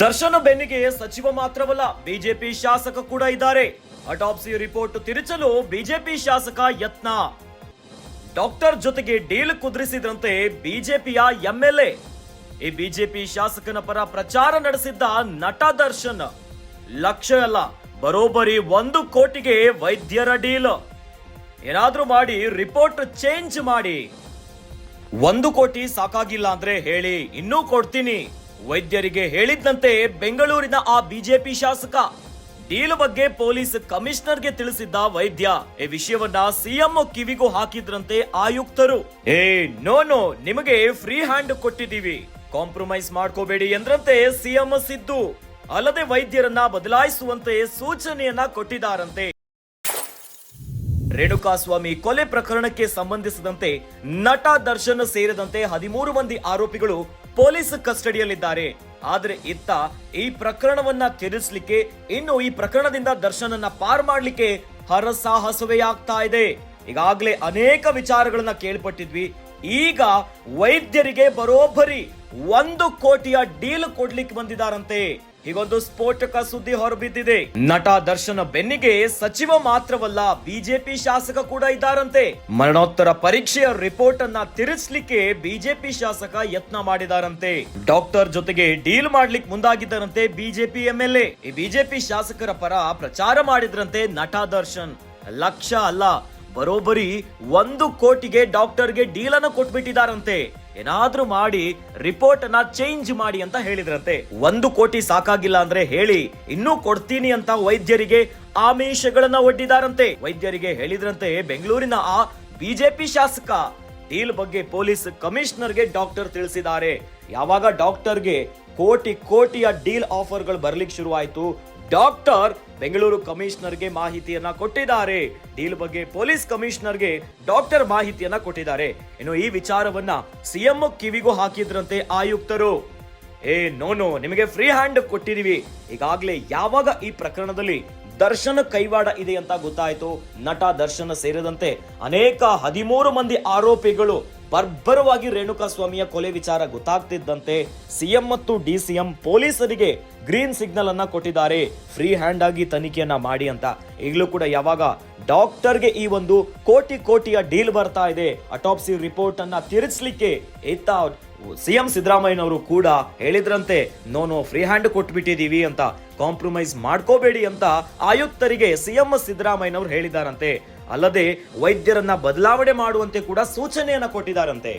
ದರ್ಶನ ಬೆನ್ನಿಗೆ ಸಚಿವ ಮಾತ್ರವಲ್ಲ, ಬಿಜೆಪಿ ಶಾಸಕ ಕೂಡ ಇದ್ದಾರೆ. ಅಟಾಪ್ಸಿ ರಿಪೋರ್ಟ್ ತಿರುಚಲು ಬಿಜೆಪಿ ಶಾಸಕ ಯತ್ನ. ಡಾಕ್ಟರ್ ಜೊತೆಗೆ ಡೀಲ್ ಕುದುರಿಸಿದ್ರಂತೆ ಬಿಜೆಪಿಯ ಎಂಎಲ್ಎ. ಈ ಬಿಜೆಪಿ ಶಾಸಕನ ಪರ ಪ್ರಚಾರ ನಡೆಸಿದ್ದ ನಟ ದರ್ಶನ್. ಲಕ್ಷ ಅಲ್ಲ ಬರೋಬ್ಬರಿ ಒಂದು ಕೋಟಿಗೆ ವೈದ್ಯರ ಡೀಲ್. ಏನಾದ್ರೂ ಮಾಡಿ ರಿಪೋರ್ಟ್ ಚೇಂಜ್ ಮಾಡಿ. ಒಂದು ಕೋಟಿ ಸಾಕಾಗಿಲ್ಲ ಅಂದ್ರೆ ಹೇಳಿ, ಇನ್ನೂ ಕೊಡ್ತೀನಿ. ವೈದ್ಯರಿಗೆ ಹೇಳಿದ್ದಂತೆ ಬೆಂಗಳೂರಿನ ಆ ಬಿಜೆಪಿ ಶಾಸಕ ಡೀಲ್ ಬಗ್ಗೆ ಪೊಲೀಸ್ ಕಮಿಷನರ್ಗೆ ತಿಳಿಸಿದ್ದ ವೈದ್ಯ. ಈ ವಿಷಯವನ್ನ ಸಿಎಂ ಕಿವಿಗೂ ಹಾಕಿದ್ರಂತೆ ಆಯುಕ್ತರು. ಏ, ನೋ ನೋ, ನಿಮಗೆ ಫ್ರೀ ಹ್ಯಾಂಡ್ ಕೊಟ್ಟಿದ್ದೀವಿ. ಕಾಂಪ್ರಮೈಸ್ ಮಾಡ್ಕೋಬೇಡಿ ಎಂದ್ರಂತೆ ಸಿಎಂ ಸಿದ್ದು. ಅಲ್ಲದೆ ವೈದ್ಯರನ್ನ ಬದಲಾಯಿಸುವಂತೆ ಸೂಚನೆಯನ್ನ ಕೊಟ್ಟಿದ್ದಾರಂತೆ. ರೇಣುಕಾಸ್ವಾಮಿ ಕೊಲೆ ಪ್ರಕರಣಕ್ಕೆ ಸಂಬಂಧಿಸಿದಂತೆ ನಟ ದರ್ಶನ್ ಸೇರಿದಂತೆ ಹದಿಮೂರು ಮಂದಿ ಆರೋಪಿಗಳು ಪೊಲೀಸ್ ಕಸ್ಟಡಿಯಲ್ಲಿದ್ದಾರೆ. ಆದರೆ ಇತ್ತ ಈ ಪ್ರಕರಣವನ್ನ ತಿರುಗಿಸ್ಲಿಕ್ಕೆ ಇನ್ನು ಈ ಪ್ರಕರಣದಿಂದ ದರ್ಶನನ್ನ ಪಾರ್ ಮಾಡಲಿಕ್ಕೆ ಹರಸಾಹಸವೇ ಆಗ್ತಾ ಇದೆ. ಈಗಾಗಲೇ ಅನೇಕ ವಿಚಾರಗಳನ್ನ ಕೇಳ್ಪಟ್ಟಿದ್ವಿ. ಈಗ ವೈದ್ಯರಿಗೆ ಬರೋಬ್ಬರಿ ಒಂದು ಕೋಟಿಯ ಡೀಲ್ ಕೊಡ್ಲಿಕ್ಕೆ ಬಂದಿದ್ದಾರಂತೆ ಹೀಗೊಂದು ಸ್ಫೋಟಕ ಸುದ್ದಿ ಹೊರಬಿದ್ದಿದೆ. ನಟ ದರ್ಶನ ಬೆನ್ನಿಗೆ ಸಚಿವ ಮಾತ್ರವಲ್ಲ, ಬಿಜೆಪಿ ಶಾಸಕ ಕೂಡ ಇದ್ದಾರಂತೆ. ಮರಣೋತ್ತರ ಪರೀಕ್ಷೆಯ ರಿಪೋರ್ಟ್ ಅನ್ನ ತಿರುಗಿಸ್ಲಿಕ್ಕೆ ಬಿಜೆಪಿ ಶಾಸಕ ಯತ್ನ ಮಾಡಿದಾರಂತೆ. ಡಾಕ್ಟರ್ ಜೊತೆಗೆ ಡೀಲ್ ಮಾಡ್ಲಿಕ್ಕೆ ಮುಂದಾಗಿದ್ದಾರಂತೆ ಬಿಜೆಪಿ ಎಂಎಲ್ಎ. ಈ ಬಿಜೆಪಿ ಶಾಸಕರ ಪರ ಪ್ರಚಾರ ಮಾಡಿದ್ರಂತೆ ನಟ ದರ್ಶನ್. ಲಕ್ಷ ಅಲ್ಲ, ಬರೋಬ್ಬರಿ ಒಂದು ಕೋಟಿಗೆ ಡಾಕ್ಟರ್ಗೆ ಡೀಲ್ ಅನ್ನು ಕೊಟ್ಬಿಟ್ಟಿದಾರಂತೆ. ಏನಾದ್ರೂ ಮಾಡಿ ರಿಪೋರ್ಟ್ ಅನ್ನ ಚೇಂಜ್ ಮಾಡಿ ಅಂತ ಹೇಳಿದ್ರಂತೆ. ಒಂದು ಕೋಟಿ ಸಾಕಾಗಿಲ್ಲ ಅಂದ್ರೆ ಹೇಳಿ, ಇನ್ನೂ ಕೊಡ್ತೀನಿ ಅಂತ ವೈದ್ಯರಿಗೆ ಆಮಿಷಗಳನ್ನ ಒಡ್ಡಿದಾರಂತೆ. ವೈದ್ಯರಿಗೆ ಹೇಳಿದ್ರಂತೆ, ಬೆಂಗಳೂರಿನ ಆ ಬಿಜೆಪಿ ಶಾಸಕ, ಡೀಲ್ ಬಗ್ಗೆ ಪೊಲೀಸ್ ಕಮಿಷನರ್ಗೆ ಡಾಕ್ಟರ್ ತಿಳಿಸಿದ್ದಾರೆ. ಯಾವಾಗ ಡಾಕ್ಟರ್ಗೆ ಕೋಟಿ ಕೋಟಿಯ ಡೀಲ್ ಆಫರ್ಗಳು ಬರ್ಲಿಕ್ಕೆ ಶುರುವಾಯ್ತು ಡಾಕ್ಟರ್ ಬೆಂಗಳೂರು ಕಮಿಷನರ್ಗೆ ಮಾಹಿತಿಯನ್ನ ಕೊಟ್ಟಿದ್ದಾರೆ. ಡೀಲ್ ಬಗ್ಗೆ ಪೊಲೀಸ್ ಕಮಿಷನರ್ಗೆ ಡಾಕ್ಟರ್ ಮಾಹಿತಿಯನ್ನ ಕೊಟ್ಟಿದ್ದಾರೆ. ಇನ್ನು ಈ ವಿಚಾರವನ್ನ ಸಿಎಂ ಕಿವಿಗೂ ಹಾಕಿದ್ರಂತೆ ಆಯುಕ್ತರು. ಏ, ನೋ ನೋ, ನಿಮಗೆ ಫ್ರೀ ಹ್ಯಾಂಡ್ ಕೊಟ್ಟಿದೀವಿ. ಈಗಾಗಲೇ ಯಾವಾಗ ಈ ಪ್ರಕರಣದಲ್ಲಿ ದರ್ಶನ ಕೈವಾಡ ಇದೆ ಅಂತ ಗೊತ್ತಾಯಿತು. ನಟ ದರ್ಶನ ಸೇರಿದಂತೆ ಅನೇಕ ಹದಿಮೂರು ಮಂದಿ ಆರೋಪಿಗಳು ಬರ್ಬರವಾಗಿ ರೇಣುಕಾ ಸ್ವಾಮಿಯ ಕೊಲೆ ವಿಚಾರ ಗೊತ್ತಾಗ್ತಿದ್ದಂತೆ ಸಿಎಂ ಮತ್ತು ಡಿಸಿಎಂ ಪೊಲೀಸರಿಗೆ ಗ್ರೀನ್ ಸಿಗ್ನಲ್ ಅನ್ನ ಕೊಟ್ಟಿದ್ದಾರೆ. ಫ್ರೀ ಹ್ಯಾಂಡ್ ಆಗಿ ತನಿಖೆಯನ್ನ ಮಾಡಿ ಅಂತ. ಈಗಲೂ ಕೂಡ ಯಾವಾಗ ಡಾಕ್ಟರ್ಗೆ ಈ ಒಂದು ಕೋಟಿ ಕೋಟಿಯ ಡೀಲ್ ಬರ್ತಾ ಇದೆ. ಅಟಾಪ್ಸಿ ರಿಪೋರ್ಟ್ ಅನ್ನ ತಿರುಗಿಸ್ಲಿಕ್ಕೆ ಇತ್ತ ಸಿಎಂ ಸಿದ್ದರಾಮಯ್ಯನವರು ಕೂಡ ಹೇಳಿದ್ರಂತೆ ನೋ ನೋ ಫ್ರೀ ಹ್ಯಾಂಡ್ ಕೊಟ್ಬಿಟ್ಟಿದ್ದೀವಿ ಅಂತ ಕಾಂಪ್ರಮೈಸ್ ಮಾಡ್ಕೋಬೇಡಿ ಅಂತ ಆಯುಕ್ತರಿಗೆ ಸಿಎಂ ಸಿದ್ದರಾಮಯ್ಯನವರು ಹೇಳಿದಾರಂತೆ ಅಲ್ಲದೆ ವೈದ್ಯರನ್ನ ಬದಲಾವಣೆ ಮಾಡುವಂತೆ ಕೂಡ ಸೂಚನೆಯನ್ನ ಕೊಟ್ಟಿದ್ದಾರಂತೆ.